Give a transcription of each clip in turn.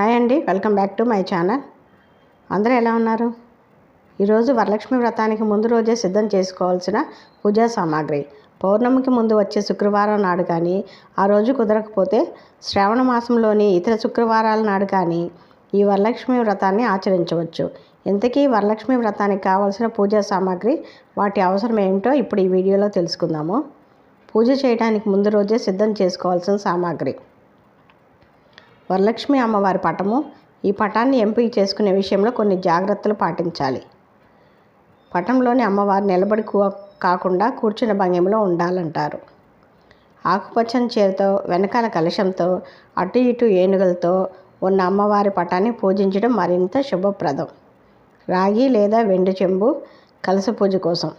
Hi అండి welcome back to my channel. అందరూ ఎలా ఉన్నారు? ఈరోజు వరలక్ష్మి వ్రతానికి ముందు రోజే సిద్ధం చేసుకోవాల్సిన పూజా సామాగ్రి. పౌర్ణమికి ముందు వచ్చే శుక్రవారం నాడు కానీ ఆ రోజు కుదరకపోతే శ్రావణ మాసంలోని ఇతర శుక్రవారాల నాడు కానీ ఈ వరలక్ష్మి వ్రతాన్ని ఆచరించవచ్చు. ఇంతకీ వరలక్ష్మి వ్రతానికి కావాల్సిన పూజా సామాగ్రి వాటి అవసరం ఏమిటో ఇప్పుడు ఈ వీడియోలో తెలుసుకుందాము. పూజ చేయడానికి ముందు రోజే సిద్ధం చేసుకోవాల్సిన సామాగ్రి. వరలక్ష్మి అమ్మవారి పటము. ఈ పటాన్ని ఎంపిక చేసుకునే విషయంలో కొన్ని జాగ్రత్తలు పాటించాలి. పటంలోని అమ్మవారు నిలబడి కూ- కాకుండా కూర్చున్న భంగిమలో ఉండాలంటారు. ఆకుపచ్చని చీరతో వెనకాల కలశంతో అటు ఇటు ఏనుగులతో ఉన్న అమ్మవారి పటాన్ని పూజించడం మరింత శుభప్రదం. రాగి లేదా వెండి చెంబు కలస పూజ కోసం.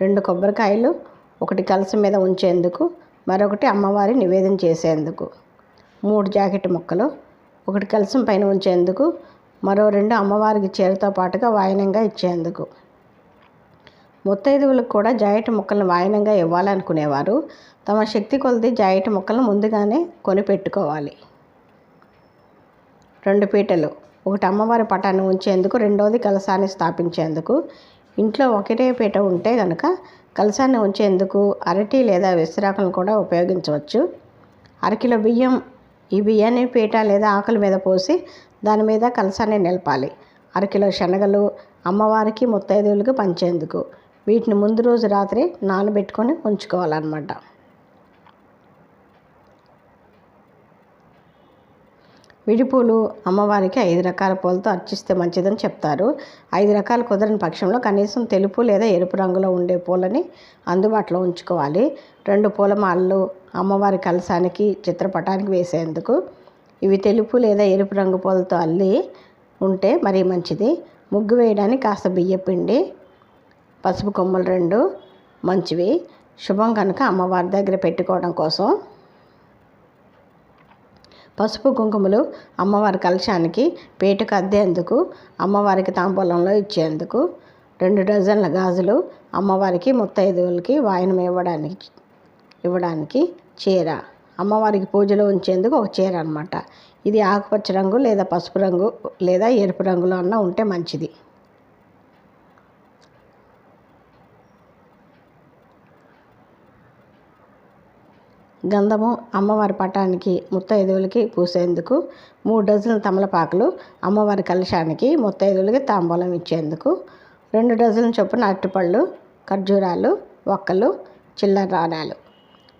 రెండు కొబ్బరికాయలు ఒకటి కలస మీద ఉంచేందుకు మరొకటి అమ్మవారి నివేదన చేసేందుకు. మూడు జాకెట్ ముక్కలు ఒకటి కలసం పైన ఉంచేందుకు మరో రెండు అమ్మవారికి చీరతో పాటుగా వాయనంగా ఇచ్చేందుకు. ముత్తైదువులకు కూడా జాకెట్ ముక్కలను వాయనంగా ఇవ్వాలనుకునేవారు. తమ శక్తి కొలది జాకెట్ ముక్కలను ముందుగానే కొనిపెట్టుకోవాలి రెండు పీటలు ఒకటి అమ్మవారి పటాన్ని ఉంచేందుకు రెండవది కలసాన్ని స్థాపించేందుకు. ఇంట్లో ఒకటే పీట ఉంటే కనుక కలసాన్ని ఉంచేందుకు అరటి లేదా విసిరాకులను కూడా ఉపయోగించవచ్చు. అరకిలో బియ్యం ఈ బియ్యాన్ని పీట లేదా ఆకుల మీద పోసి దాని మీద కలసాన్ని నిలపాలి. అరకిలో శనగలు అమ్మవారికి ముత్తైదువులకు పంచేందుకు. వీటిని ముందు రోజు రాత్రి నానబెట్టుకొని ఉంచుకోవాలన్నమాట. విడిపూలు అమ్మవారికి ఐదు రకాల పూలతో అర్చిస్తే మంచిదని చెప్తారు. ఐదు రకాలు కుదరని పక్షంలో కనీసం తెలుపు లేదా ఎరుపు రంగులో ఉండే పూలని అందుబాటులో ఉంచుకోవాలి. రెండు పూలమాలలు అమ్మవారి కలసానికి చిత్రపటానికి వేసేందుకు. ఇవి తెలుపు లేదా ఎరుపు రంగు పూలతో అల్లి ఉంటే మరీ మంచిది. ముగ్గు వేయడానికి కాస్త బియ్యపిండి పసుపు కొమ్మలు రెండు మంచివి. శుభం కనుక అమ్మవారి దగ్గర పెట్టుకోవడం కోసం పసుపు కుంకుమలు అమ్మవారి కలశానికి పేటకు అద్దేందుకు అమ్మవారికి తాంబూలంలో ఇచ్చేందుకు రెండు డజన్ల గాజులు అమ్మవారికి ముత్తైదువులకి వాయనం ఇవ్వడానికి ఇవ్వడానికి చీర. అమ్మవారికి పూజలో ఉంచేందుకు ఒక చీర అనమాట ఇది ఆకుపచ్చ రంగు లేదా పసుపు రంగు లేదా ఎరుపు రంగులో అన్న ఉంటే మంచిది. గంధము అమ్మవారి పటానికి ముత్తైదువులకి పూసేందుకు మూడు డజన్ల తమలపాకులు అమ్మవారి కలశానికి ముత్తైదువులకి తాంబూలం ఇచ్చేందుకు రెండు డజన్ల చొప్పున అరటిపళ్ళు ఖర్జూరాలు ఒక్కలు చిల్లర నాణాలు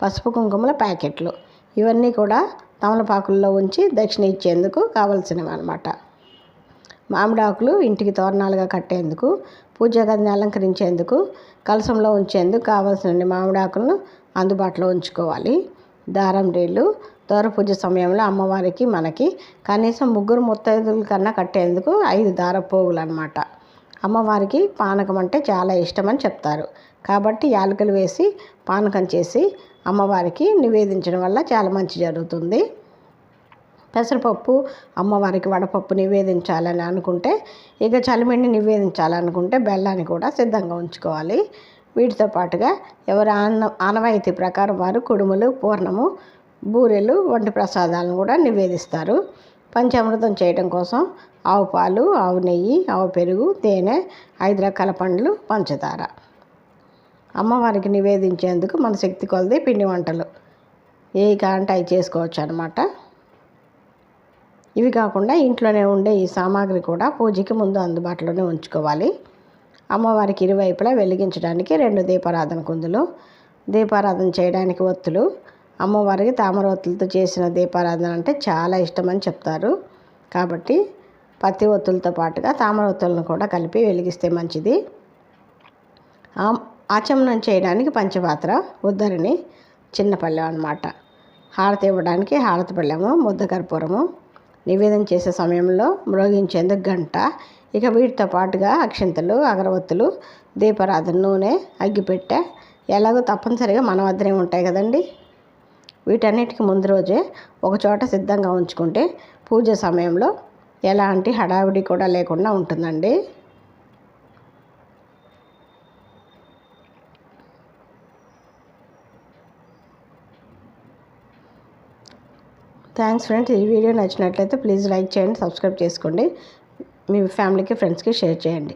పసుపు కుంకుమల ప్యాకెట్లు. ఇవన్నీ కూడా తమలపాకుల్లో ఉంచి దక్షిణ ఇచ్చేందుకు కావలసినవి అనమాట మామిడాకులు ఇంటికి తోరణాలుగా కట్టేందుకు పూజా గదిని అలంకరించేందుకు కలసంలో ఉంచేందుకు కావలసిన మామిడాకులను అందుబాటులో ఉంచుకోవాలి. దారం రీళ్ళు దూర పూజ సమయంలో అమ్మవారికి మనకి కనీసం ముగ్గురు ముత్తైదుల కన్నా కట్టేందుకు ఐదు దార పోగులు అనమాట అమ్మవారికి పానకం అంటే చాలా ఇష్టమని చెప్తారు. కాబట్టి యాలకులు వేసి పానకం చేసి అమ్మవారికి నివేదించడం వల్ల చాలా మంచి జరుగుతుంది. పెసరపప్పు అమ్మవారికి వడపప్పు నివేదించాలని అనుకుంటే ఇక చలిమిండి నివేదించాలనుకుంటే బెల్లాన్ని కూడా సిద్ధంగా ఉంచుకోవాలి. వీటితో పాటుగా ఎవరి ఆన ఆనవాయితీ ప్రకారం వారు కుడుములు పూర్ణము బూరెలు వంటి ప్రసాదాలను కూడా నివేదిస్తారు. పంచామృతం చేయడం కోసం ఆవు పాలు ఆవు నెయ్యి ఆవు పెరుగు తేనె ఐదు రకాల పండ్లు పంచదార. అమ్మవారికి నివేదించేందుకు మన శక్తి కొలది పిండి వంటలు. ఏ కాంటే అవి చేసుకోవచ్చు అనమాట ఇవి కాకుండా ఇంట్లోనే ఉండే ఈ సామాగ్రి కూడా పూజకి ముందు అందుబాటులోనే ఉంచుకోవాలి. అమ్మవారికి ఇరువైపులా వెలిగించడానికి రెండు దీపారాధన కుందులు దీపారాధన చేయడానికి ఒత్తులు. అమ్మవారికి తామర ఒత్తులతో చేసిన దీపారాధన అంటే చాలా ఇష్టమని చెప్తారు. కాబట్టి పత్తి ఒత్తులతో పాటుగా తామర ఒత్తులను కూడా కలిపి వెలిగిస్తే మంచిది. ఆచమనం చేయడానికి పంచపాత్ర ఉద్దరిని చిన్న పళ్ళెం అనమాట హారతి ఇవ్వడానికి హారతి పళ్ళెము ముద్ద కర్పూరము. నివేదన చేసే సమయంలో మ్రోగించేందుకు గంట ఇక వీటితో పాటుగా అక్షింతలు అగరవత్తులు దీపరాధన నూనె అగ్గిపెట్టె ఎలాగో తప్పనిసరిగా మన వద్దనే ఉంటాయి కదండి. వీటన్నిటికీ ముందు రోజే ఒక చోట సిద్ధంగా ఉంచుకుంటే పూజ సమయంలో ఎలాంటి హడావిడి కూడా లేకుండా ఉంటుందండి. థ్యాంక్స్ ఫ్రెండ్స్ ఈ వీడియో నచ్చినట్లయితే ప్లీజ్ లైక్ చేయండి సబ్స్క్రైబ్ చేసుకోండి. మీ ఫ్యామిలీకి ఫ్రెండ్స్కి షేర్ చేయండి.